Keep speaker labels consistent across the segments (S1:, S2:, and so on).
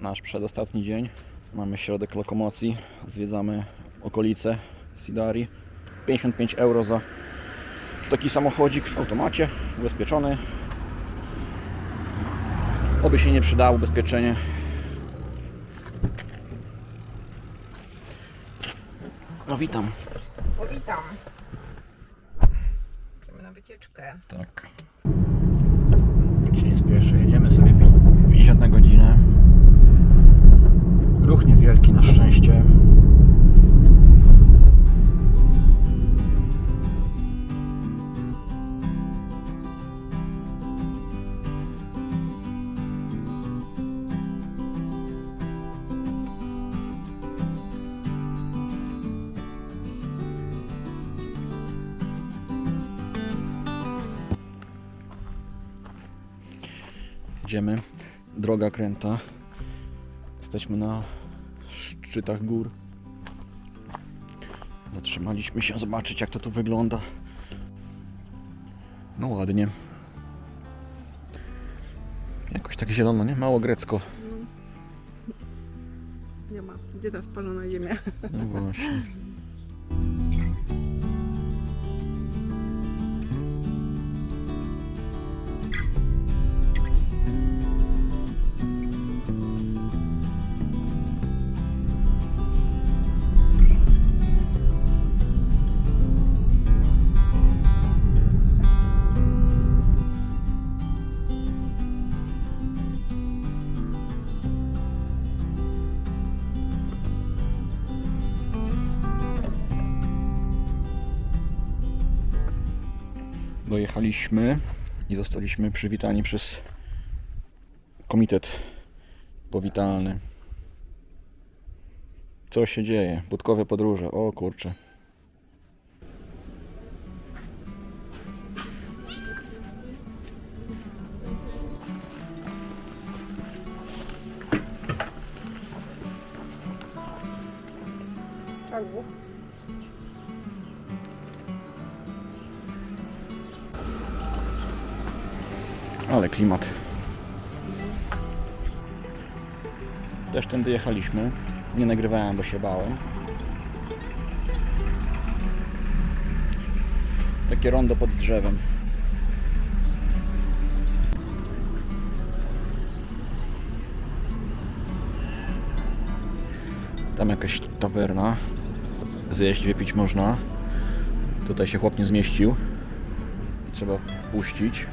S1: nasz przedostatni dzień. Mamy środek lokomocji, zwiedzamy okolice Sidari. 55 euro za taki samochodzik w automacie, ubezpieczony. Oby się nie przydało ubezpieczenie. No witam.
S2: O, witam. Idziemy na wycieczkę.
S1: Tak. Jedziemy. Droga kręta. Jesteśmy na szczytach gór. Zatrzymaliśmy się zobaczyć jak to tu wygląda. No ładnie. Jakoś tak zielono, nie? Mało grecko.
S2: Nie ma. Gdzie ta spalona ziemia?
S1: No właśnie. Dojechaliśmy i zostaliśmy przywitani przez komitet powitalny. Co się dzieje? Budkowe podróże. O kurczę.
S2: Albo.
S1: Klimat. Też tędy jechaliśmy. Nie nagrywałem, bo się bałem. Takie rondo pod drzewem. Tam jakaś tawerna. Zjeść, wypić można. Tutaj się chłop nie zmieścił. Trzeba puścić.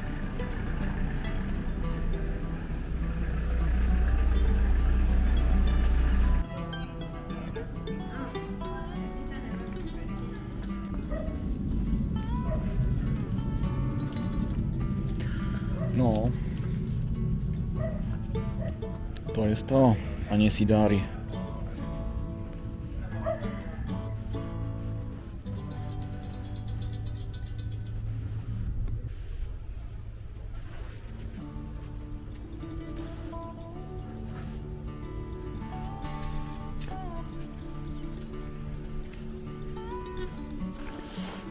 S1: Jest to, a nie Sidari.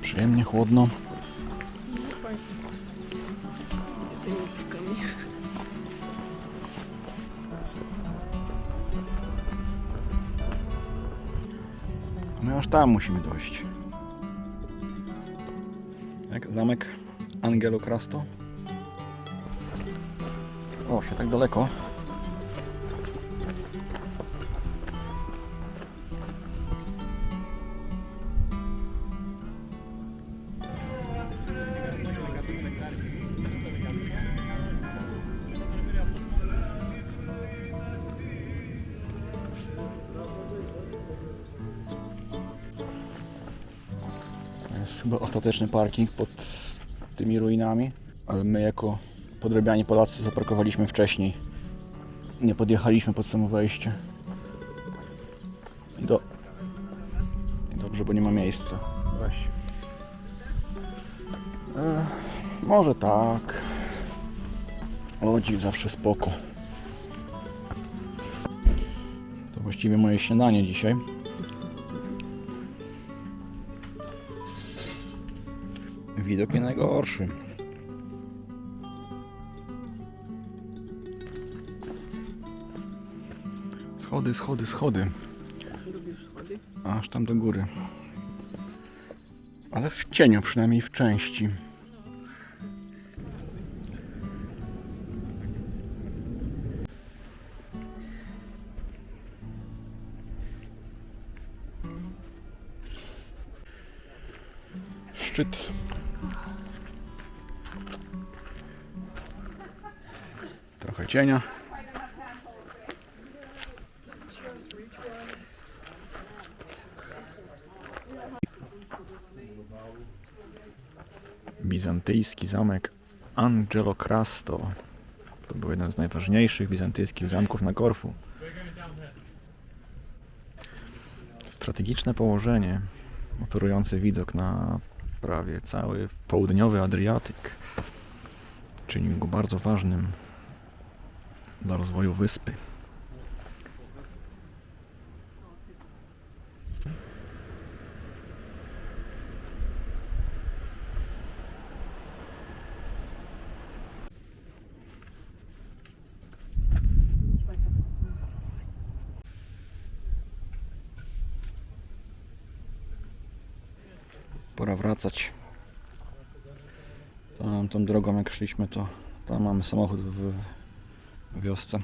S1: Przyjemnie chłodno. Tam musimy dojść. Jak zamek Angelo Krasto. O, się tak daleko. Jest chyba ostateczny parking pod tymi ruinami, ale my jako podrobiani Polacy zaparkowaliśmy wcześniej. Nie podjechaliśmy pod samo wejście. Do... Dobrze, bo nie ma miejsca. Weź. E, może tak. Lodzik zawsze spoko. To właściwie moje śniadanie dzisiaj. Widok nie najgorszy. Schody, schody, schody.
S2: Lubisz schody?
S1: Aż tam do góry. Ale w cieniu, przynajmniej w części. Szczyt. Cienia. bizantyjski zamek Angelo Crasto. To był jeden z najważniejszych bizantyjskich zamków na Korfu. Strategiczne położenie, oferujące widok na prawie cały południowy Adriatyk, czynił go bardzo ważnym dla rozwoju wyspy. Pora wracać. Tam, tą drogą jak szliśmy to tam mamy samochód w, wiosce.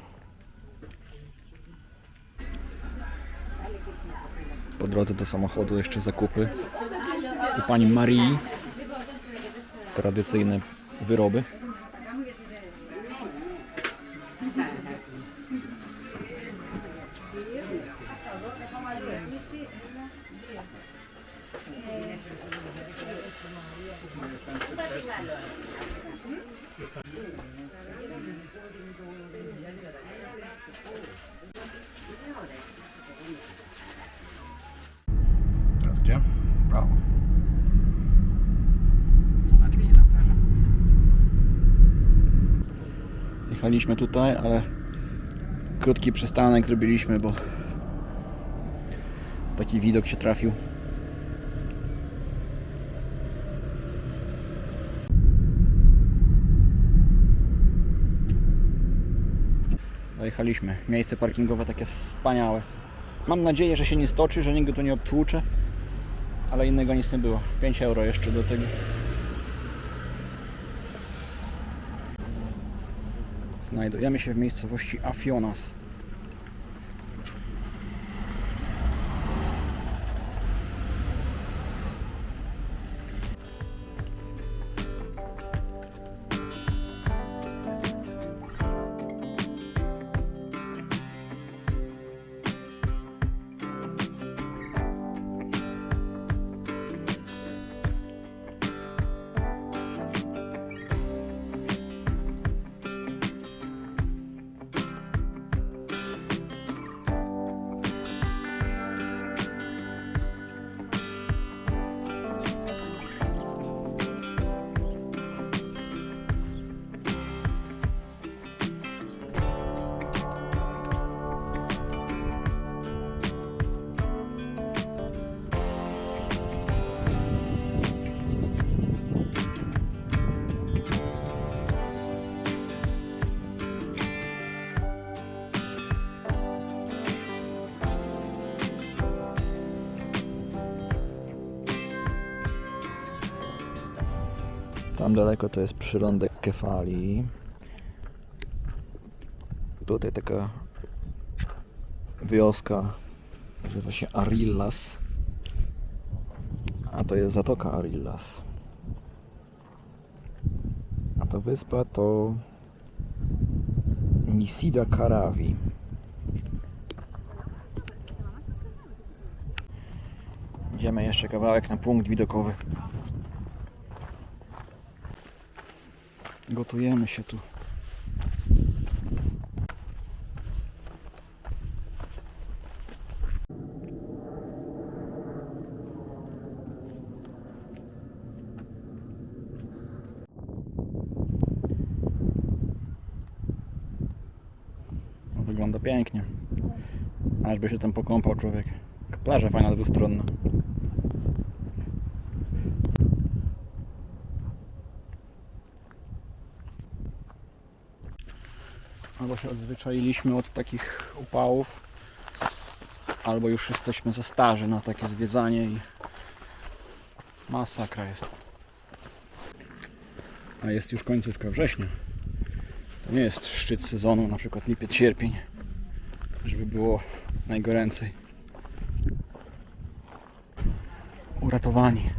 S1: Po drodze do samochodu jeszcze zakupy u pani Marii. Tradycyjne wyroby. Teraz gdzie?
S2: Plażę.
S1: Jechaliśmy tutaj, ale krótki przystanek zrobiliśmy, bo taki widok się trafił. Dojechaliśmy. Miejsce parkingowe takie wspaniałe. Mam nadzieję, że się nie stoczy, że nikt tu nie obtłucze. Ale innego nic nie było. 5 euro jeszcze do tego. Znajdujemy się w miejscowości Afionas. Tam daleko to jest przyrądek Kefali. Tutaj taka wioska nazywa się Arillas. A to jest zatoka Arillas. A ta wyspa to Nisida Karawi. Idziemy jeszcze kawałek na punkt widokowy. Gotujemy się tu. No, Wygląda pięknie. Aż by się tam pokąpał człowiek. Plaża fajna dwustronna. Albo się odzwyczailiśmy od takich upałów, albo już jesteśmy za starzy na takie zwiedzanie i masakra jest. A jest już końcówka września. To nie jest szczyt sezonu, na przykład lipiec, sierpień, żeby było najgoręcej. Uratowani.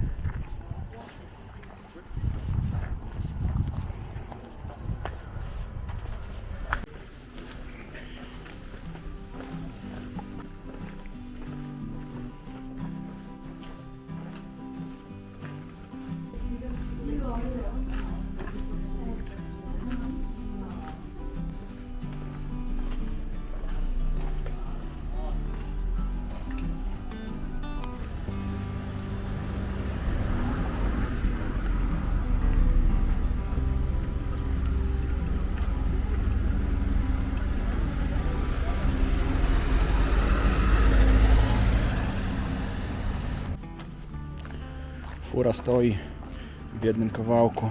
S1: Fura stoi w jednym kawałku.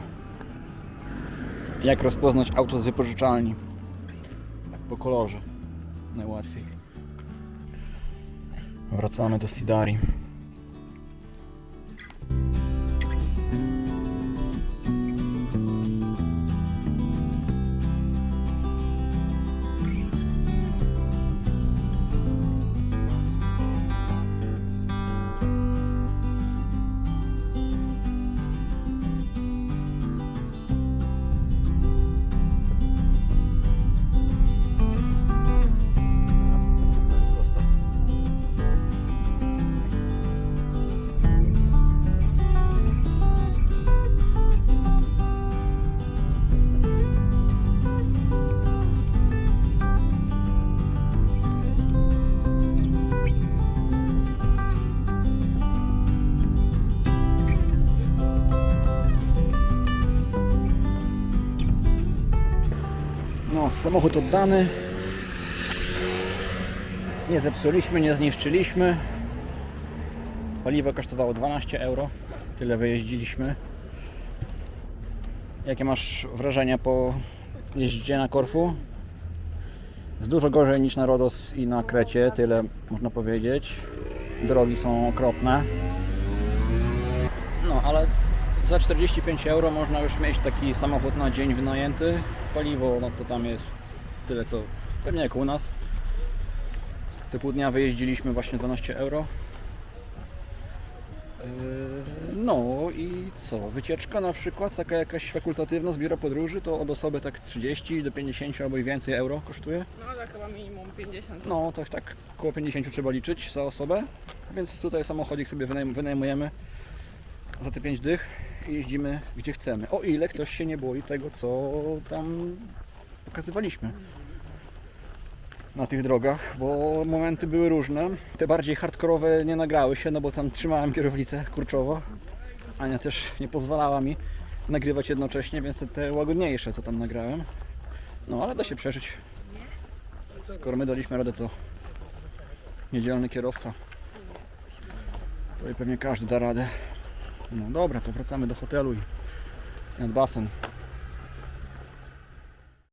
S1: Jak rozpoznać auto z wypożyczalni? Po kolorze. Najłatwiej. Wracamy do Sidari. Samochód oddany. Nie zepsuliśmy, nie zniszczyliśmy. Paliwo kosztowało 12 euro. Tyle wyjeździliśmy. Jakie masz wrażenia po jeździe na Korfu? Jest dużo gorzej niż na Rodos i na Krecie, tyle można powiedzieć. Drogi są okropne. No, ale za 45 euro można już mieć taki samochód na dzień wynajęty. Paliwo, no to tam jest tyle co pewnie jak u nas. Te pół dnia wyjeździliśmy właśnie 12 euro. Yy, No i co? Wycieczka na przykład, taka jakaś fakultatywna z biura podróży, to od osoby tak 30 do 50 albo i więcej euro kosztuje.
S2: No ale chyba minimum 50.
S1: No to tak około 50 trzeba liczyć za osobę, więc tutaj samochodzik sobie wynajm- wynajmujemy za te 5 dych i jeździmy gdzie chcemy. O ile ktoś się nie boi tego, co tam pokazywaliśmy na tych drogach, bo momenty były różne. Te bardziej hardkorowe nie nagrały się, no bo tam trzymałem kierownicę kurczowo. Ania też nie pozwalała mi nagrywać jednocześnie, więc te, te łagodniejsze, co tam nagrałem. No ale da się przeżyć. Skoro my daliśmy radę, to niedzielny kierowca. To i pewnie każdy da radę. No dobra, to wracamy do hotelu i nad basen.